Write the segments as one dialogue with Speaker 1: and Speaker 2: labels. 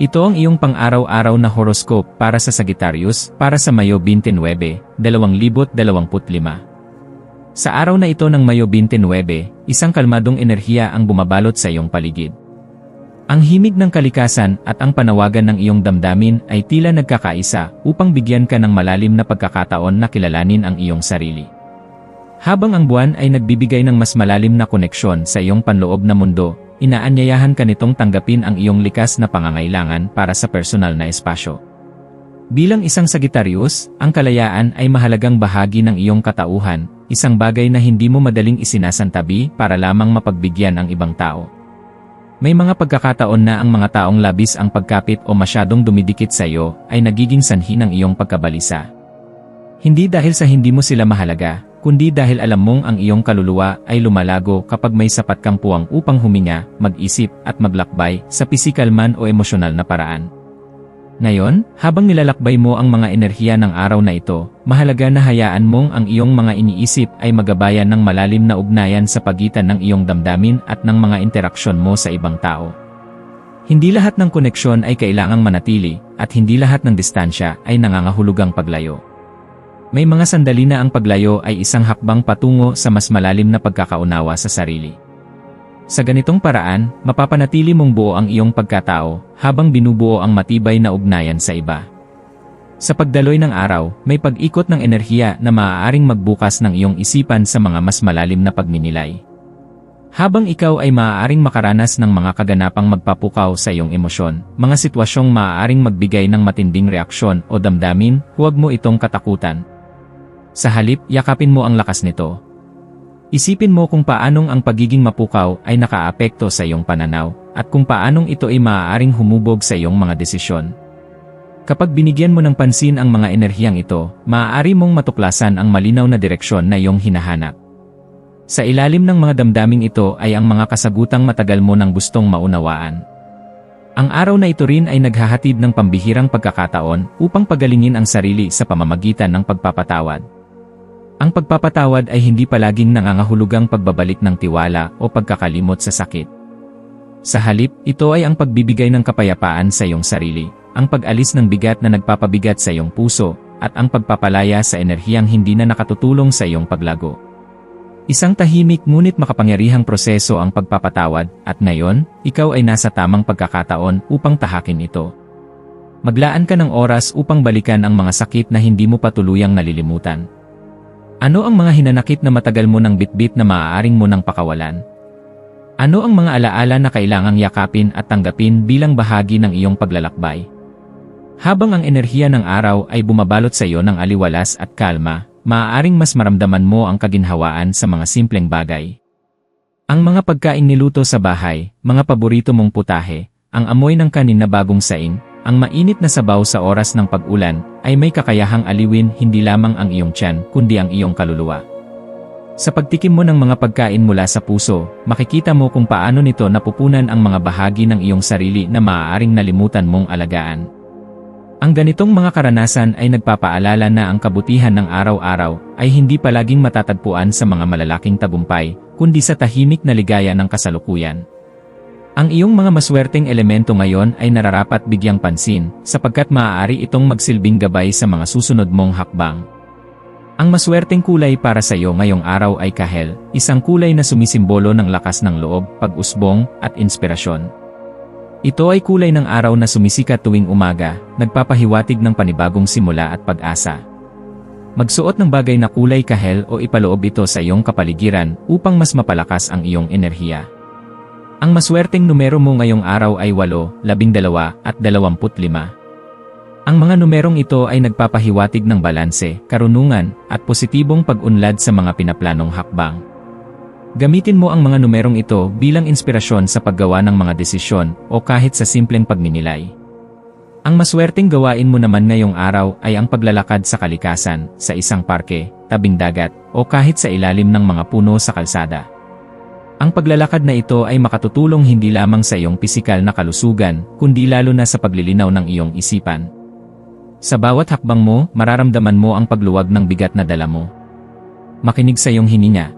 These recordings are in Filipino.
Speaker 1: Ito ang iyong pang-araw-araw na horoscope para sa Sagittarius para sa Mayo 29, 2025. Sa araw na ito ng Mayo 29, isang kalmadong enerhiya ang bumabalot sa iyong paligid. Ang himig ng kalikasan at ang panawagan ng iyong damdamin ay tila nagkakaisa upang bigyan ka ng malalim na pagkakataon na kilalanin ang iyong sarili. Habang ang buwan ay nagbibigay ng mas malalim na koneksyon sa iyong panloob na mundo, inaanyayahan ka nitong tanggapin ang iyong likas na pangangailangan para sa personal na espasyo. Bilang isang Sagittarius, ang kalayaan ay mahalagang bahagi ng iyong katauhan, isang bagay na hindi mo madaling isinasantabi para lamang mapagbigyan ang ibang tao. May mga pagkakataon na ang mga taong labis ang pagkapit o masyadong dumidikit sa iyo ay nagiging sanhi ng iyong pagkabalisa. Hindi dahil sa hindi mo sila mahalaga, kundi dahil alam mong ang iyong kaluluwa ay lumalago kapag may sapat kang puwang upang huminga, mag-isip at maglakbay sa pisikal man o emosyonal na paraan. Ngayon, habang nilalakbay mo ang mga enerhiya ng araw na ito, mahalaga na hayaan mong ang iyong mga iniisip ay magabayan ng malalim na ugnayan sa pagitan ng iyong damdamin at ng mga interaksyon mo sa ibang tao. Hindi lahat ng koneksyon ay kailangang manatili, at hindi lahat ng distansya ay nangangahulugang paglayo. May mga sandali na ang paglayo ay isang hakbang patungo sa mas malalim na pagkakaunawa sa sarili. Sa ganitong paraan, mapapanatili mong buo ang iyong pagkatao habang binubuo ang matibay na ugnayan sa iba. Sa pagdaloy ng araw, may pag-ikot ng enerhiya na maaaring magbukas ng iyong isipan sa mga mas malalim na pagninilay. Habang ikaw ay maaaring makaranas ng mga kaganapang magpapukaw sa iyong emosyon, mga sitwasyong maaaring magbigay ng matinding reaksyon o damdamin, huwag mo itong katakutan, sa halip, yakapin mo ang lakas nito. Isipin mo kung paanong ang pagiging mapukaw ay nakaapekto sa iyong pananaw, at kung paanong ito ay maaaring humubog sa iyong mga desisyon. Kapag binigyan mo ng pansin ang mga enerhiyang ito, maaari mong matuklasan ang malinaw na direksyon na iyong hinahanap. Sa ilalim ng mga damdaming ito ay ang mga kasagutang matagal mo nang gustong maunawaan. Ang araw na ito rin ay naghahatid ng pambihirang pagkakataon upang pagalingin ang sarili sa pamamagitan ng pagpapatawad. Ang pagpapatawad ay hindi palaging nangangahulugang pagbabalik ng tiwala o pagkakalimot sa sakit. Sa halip, ito ay ang pagbibigay ng kapayapaan sa iyong sarili, ang pag-alis ng bigat na nagpapabigat sa iyong puso, at ang pagpapalaya sa enerhiyang hindi na nakatutulong sa iyong paglago. Isang tahimik ngunit makapangyarihang proseso ang pagpapatawad, at ngayon, ikaw ay nasa tamang pagkakataon upang tahakin ito. Maglaan ka ng oras upang balikan ang mga sakit na hindi mo pa tuluyang nalilimutan, ano ang mga hinanakit na matagal mo ng bitbit na maaaring mo nang pakawalan? Ano ang mga alaala na kailangang yakapin at tanggapin bilang bahagi ng iyong paglalakbay? Habang ang enerhiya ng araw ay bumabalot sa iyo ng aliwalas at kalma, maaaring mas maramdaman mo ang kaginhawaan sa mga simpleng bagay. Ang mga pagkain niluto sa bahay, mga paborito mong putahe, ang amoy ng kanin na bagong saing, ang mainit na sabaw sa oras ng pag-ulan ay may kakayahang aliwin hindi lamang ang iyong tiyan kundi ang iyong kaluluwa. Sa pagtikim mo ng mga pagkain mula sa puso, makikita mo kung paano nito napupunan ang mga bahagi ng iyong sarili na maaaring nalimutan mong alagaan. Ang ganitong mga karanasan ay nagpapaalala na ang kabutihan ng araw-araw ay hindi palaging matatagpuan sa mga malalaking tagumpay, kundi sa tahimik na ligaya ng kasalukuyan. Ang iyong mga maswerteng elemento ngayon ay nararapat bigyang pansin, sapagkat maaari itong magsilbing gabay sa mga susunod mong hakbang. Ang maswerteng kulay para sa iyo ngayong araw ay kahel, isang kulay na sumisimbolo ng lakas ng loob, pag-usbong, at inspirasyon. Ito ay kulay ng araw na sumisikat tuwing umaga, nagpapahiwatig ng panibagong simula at pag-asa. Magsuot ng bagay na kulay kahel o ipaloob ito sa iyong kapaligiran upang mas mapalakas ang iyong enerhiya. Ang maswerteng numero mo ngayong araw ay 8, 12 at 25. Ang mga numerong ito ay nagpapahiwatig ng balanse, karunungan, at positibong pag-unlad sa mga pinaplanong hakbang. Gamitin mo ang mga numerong ito bilang inspirasyon sa paggawa ng mga desisyon o kahit sa simpleng pagninilay. Ang maswerteng gawain mo naman ngayong araw ay ang paglalakad sa kalikasan, sa isang parke, tabing dagat, o kahit sa ilalim ng mga puno sa kalsada. Ang paglalakad na ito ay makatutulong hindi lamang sa iyong pisikal na kalusugan, kundi lalo na sa paglilinaw ng iyong isipan. Sa bawat hakbang mo, mararamdaman mo ang pagluwag ng bigat na dala mo. Makinig sa iyong hininga.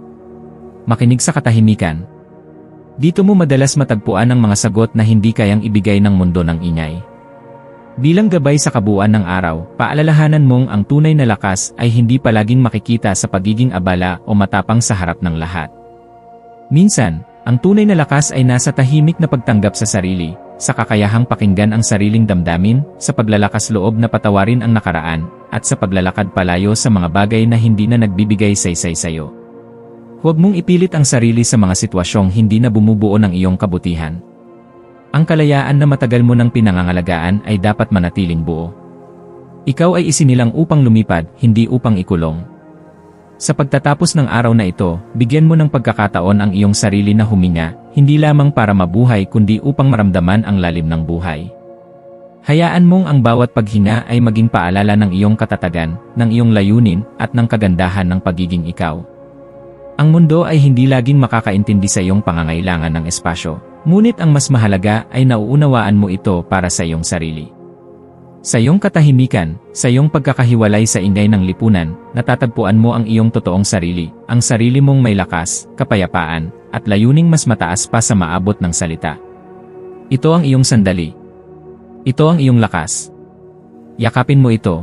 Speaker 1: Makinig sa katahimikan. Dito mo madalas matagpuan ang mga sagot na hindi kayang ibigay ng mundo ng ingay. Bilang gabay sa kabuuan ng araw, paalalahanan mong ang tunay na lakas ay hindi palaging makikita sa pagiging abala o matapang sa harap ng lahat. Minsan, ang tunay na lakas ay nasa tahimik na pagtanggap sa sarili, sa kakayahang pakinggan ang sariling damdamin, sa paglalakas loob na patawarin ang nakaraan, at sa paglalakad palayo sa mga bagay na hindi na nagbibigay saysay sayo. Huwag mong ipilit ang sarili sa mga sitwasyong hindi na bumubuo ng iyong kabutihan. Ang kalayaan na matagal mo nang pinangangalagaan ay dapat manatiling buo. Ikaw ay isinilang upang lumipad, hindi upang ikulong. Sa pagtatapos ng araw na ito, bigyan mo ng pagkakataon ang iyong sarili na huminga, hindi lamang para mabuhay kundi upang maramdaman ang lalim ng buhay. Hayaan mong ang bawat paghinga ay maging paalala ng iyong katatagan, ng iyong layunin, at ng kagandahan ng pagiging ikaw. Ang mundo ay hindi laging makakaintindi sa iyong pangangailangan ng espasyo, ngunit ang mas mahalaga ay nauunawaan mo ito para sa iyong sarili. Sa iyong katahimikan, sa iyong pagkakahiwalay sa ingay ng lipunan, natatagpuan mo ang iyong totoong sarili, ang sarili mong may lakas, kapayapaan, at layuning mas mataas pa sa maabot ng salita. Ito ang iyong sandali. Ito ang iyong lakas. Yakapin mo ito,